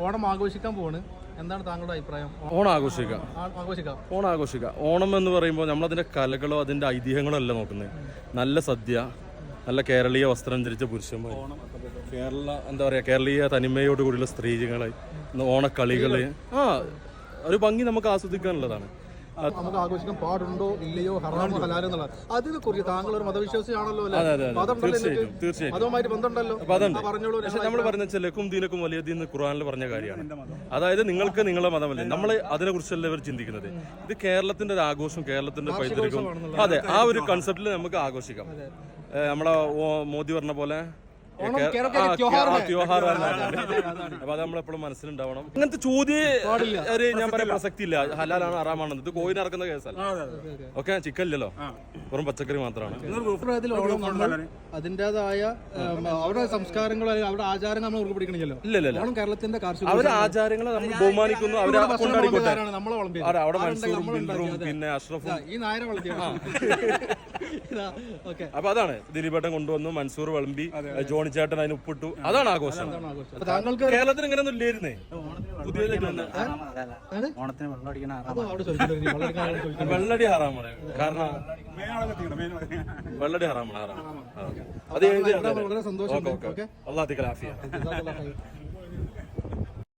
ഓണം ആഘോഷിക്കാൻ പോവാണ്. എന്താണ് താങ്കളുടെ അഭിപ്രായം? ഓണം ആഘോഷിക്കാം. ആഘോഷിക്കാം. ഓണം ആഘോഷിക്കാം. ഓണം എന്ന് പറയുമ്പോൾ നമ്മളതിന്റെ കലകളോ അതിന്റെ ഐതിഹ്യങ്ങളോ അല്ല നോക്കുന്നത്. നല്ല സദ്യ നല്ല കേരളീയ വസ്ത്രം ധരിച്ച പുരുഷന്മാർ. കേരള എന്താ പറയുക കേരളീയ തനിമയോട് കൂടിയുള്ള സ്ത്രീകളെ ഓണക്കളികൾ ആ ഒരു ഭംഗി നമുക്ക് ആസ്വദിക്കാനുള്ളതാണ്. നമുക്ക് ആഘോഷിക്കാൻ പാടുണ്ടോ ഇല്ലയോ ഹറാമോ ഹലാലോ എന്നുള്ളത്. അതിനെ കുറിച്ച് താങ്കൾ ഒരു മതവിശ്വാസിയാണല്ലോ അല്ലേ? അതെ, അതെ. മതം ഉണ്ടല്ലോ തീർച്ചയായിട്ടും, നിങ്ങൾക്ക്? തീർച്ചയായിട്ടും. ബന്ധമുണ്ടല്ലോ? പറഞ്ഞോളൂ പക്ഷെ നമ്മൾ പറഞ്ഞ ചെലക്കും ദീനക്കും വലിയ ദീൻ ഖുറാനിൽ പറഞ്ഞ കാര്യമാണ്. അതായത് നിങ്ങൾക്ക് നിങ്ങളുടെ മതമല്ലേ? നമ്മൾ അതിനെ കുറിച്ചല്ല ഇവർ ചിന്തിക്കുന്നത്? ഇത് കേരളത്തിന്റെ ഒരു ആഘോഷം കേരളത്തിന്റെ പൈതൃകം അതെ ആ ഒരു കൺസെപ്റ്റിൽ നമുക്ക് ആഘോഷിക്കാം. നമ്മളെ മോദി പറഞ്ഞ പോലെ അപ്പൊ അത് നമ്മളെപ്പോഴും മനസ്സിലുണ്ടാവണം. അങ്ങനത്തെ ചോദ്യം ഒരു ഞാൻ പറയാൻ പ്രസക്തി ഇല്ല ഹലാലാണ് ആറാമാണ് ഇത് കോയിന് ഇറക്കുന്ന കേസല്ല. ഓക്കെ ചിക്കൻ ഇല്ലല്ലോ വെറും പച്ചക്കറി മാത്രമാണ്. അതിന്റെതായ അവരുടെ സംസ്കാരങ്ങൾ അവരുടെ ആചാരങ്ങൾ നമ്മൾ ഉറപ്പ് പിടിക്കണില്ലല്ലോ ഇല്ല ഇല്ല ഇല്ല. ഓണം കേരളത്തിന്റെ കാർഷിക അവരുടെ ആചാരങ്ങളെ നമ്മൾ ബഹുമാനിക്കുന്നു അവരെ കൊണ്ടാടിക്കോട്ടെ. അവിടെ മൻസൂറും. പിന്നെ അഷ്റഫും. ഈ നായരെ വളർത്തിയ ഓക്കെ അപ്പൊ അതാണ്. ദിലീപേട്ടൻ കൊണ്ടുവന്നു മൻസൂർ വിളമ്പി ജോണി ചേട്ടൻ അതിന് ഉപ്പിട്ടു. അതാണ് ആഘോഷം. താങ്കൾക്ക് കേരളത്തിൽ ഇങ്ങനെ ഒന്നും ഇല്ലായിരുന്നേ പുതിയ. വെള്ളടി ഹറാമാണ് കാരണം വെള്ളടി ഹറാമാണ് ഹറാം അത് എഴുതി വളരെ സന്തോഷം ഓക്കെ ഓക്കെ. അള്ളാഹ്.